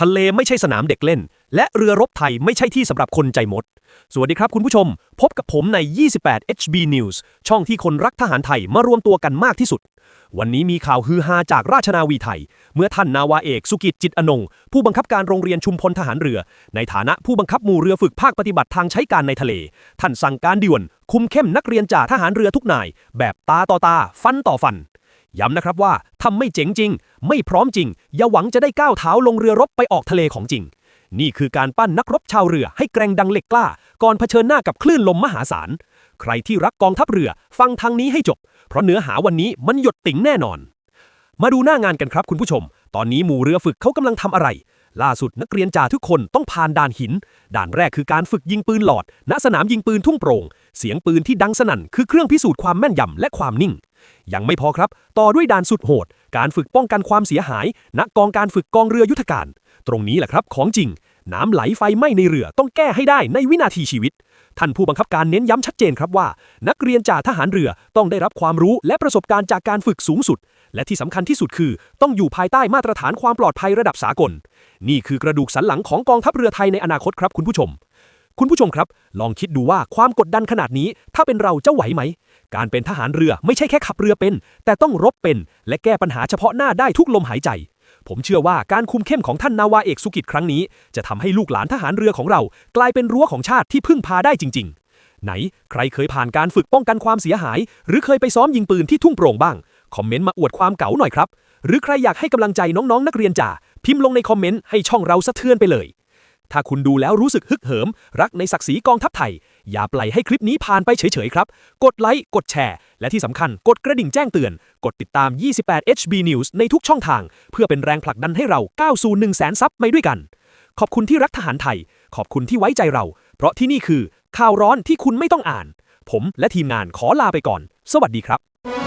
ทะเลไม่ใช่สนามเด็กเล่น และเรือรบไทยไม่ใช่ที่สำหรับคนใจมด สวัสดีครับคุณผู้ชม พบกับผมใน 28 HB News ช่องที่คนรักทหารไทยมารวมตัวกันมากที่สุด วันนี้มีข่าวฮือฮาจากราชนาวีไทย เมื่อท่านนาวาเอกสุกิจจิตอนง ผู้บังคับการโรงเรียนชุมพลทหารเรือ ในฐานะผู้บังคับหมู่เรือฝึกภาคปฏิบัติทางใช้การในทะเล ท่านสั่งการด่วน คุมเข้มนักเรียนจ่าทหารเรือทุกนาย แบบตาต่อตา ฟันต่อฟัน ย้ำนะครับว่าทำไม่เจ๋งจริง ไม่พร้อมจริง อย่าหวังจะได้ก้าวเท้าลงเรือรบไปออกทะเลของจริง นี่คือการปั้นนักรบชาวเรือให้แกร่งดังเหล็กกล้า ก่อนเผชิญหน้ากับคลื่นลมมหาศาล ใครที่รักกองทัพเรือฟังทางนี้ให้จบ เพราะเนื้อหาวันนี้มันหยดติ๋งแน่นอน มาดูหน้างานกันครับคุณผู้ชม ตอนนี้หมู่เรือฝึกเขากำลังทำอะไร ล่าสุดนักเรียนจ่าทุกคนต้องผ่านด่านหิน ด่านแรกคือการฝึกยิงปืนหลอด ณสนามยิงปืนทุ่งโปร่ง เสียงปืนที่ดังสนั่นคือเครื่องพิสูจน์ความแม่นยำและความนิ่ง ยังไม่พอครับ ต่อด้วยด่านสุดโหด การฝึกป้องกันความเสียหาย ณกองการฝึกกองเรือยุทธการ ตรงนี้แหละครับของจริง น้ำไหลไฟไหม้ในเรือต้องแก้ให้ได้ในวินาทีชีวิต ท่านผู้บังคับการเน้นย้ำชัดเจนครับว่า นักเรียนจ่าทหารเรือต้องได้รับความรู้และประสบการณ์จากการฝึกสูงสุด และที่สำคัญที่สุดคือ ต้องอยู่ภายใต้มาตรฐานความปลอดภัยระดับสากล นี่คือกระดูกสันหลังของกองทัพเรือไทยในอนาคตครับคุณผู้ชม คุณผู้ชมครับ ลองคิดดูว่าความกดดันขนาดนี้ ถ้าเป็นเราจะไหวไหม การเป็นทหารเรือไม่ใช่แค่ขับเรือเป็น แต่ต้องรบเป็น และแก้ปัญหาเฉพาะหน้าได้ทุกลมหายใจ ผมเชื่อว่าการคุมเข้มของท่านนาวาเอกสุกิจครั้งนี้ จะทำให้ลูกหลานทหารเรือของเรา กลายเป็นรั้วของชาติที่พึ่งพาได้จริง ๆ ไหน ใครเคยผ่านการฝึกป้องกันความเสียหาย หรือเคยไปซ้อมยิงปืนที่ทุ่งโปร่งบ้าง คอมเมนต์มาอวดความเก๋าหน่อยครับ หรือใครอยากให้กำลังใจน้องๆนักเรียนจ่าพิมพ์ลงในคอมเมนต์ให้ช่องเราสะเทือนไปเลย ถ้าคุณดูแล้วรู้สึกฮึกเหิม รักในศักดิ์ศรีกองทัพไทย อย่าปล่อยให้คลิปนี้ผ่านไปเฉยๆครับ กดไลค์ กดแชร์ และที่สำคัญกดกระดิ่งแจ้งเตือน กดติดตาม 28 HB News ในทุกช่องทาง เพื่อเป็นแรงผลักดันให้เราก้าวสู่1 0 0 0 0แสนซับไปด้วยกัน ขอบคุณที่รักทหารไทย ขอบคุณที่ไว้ใจเรา เพราะที่นี่คือข่าวร้อนที่คุณไม่ต้องอ่าน ผมและทีมงานขอลาไปก่อน สวัสดีครับ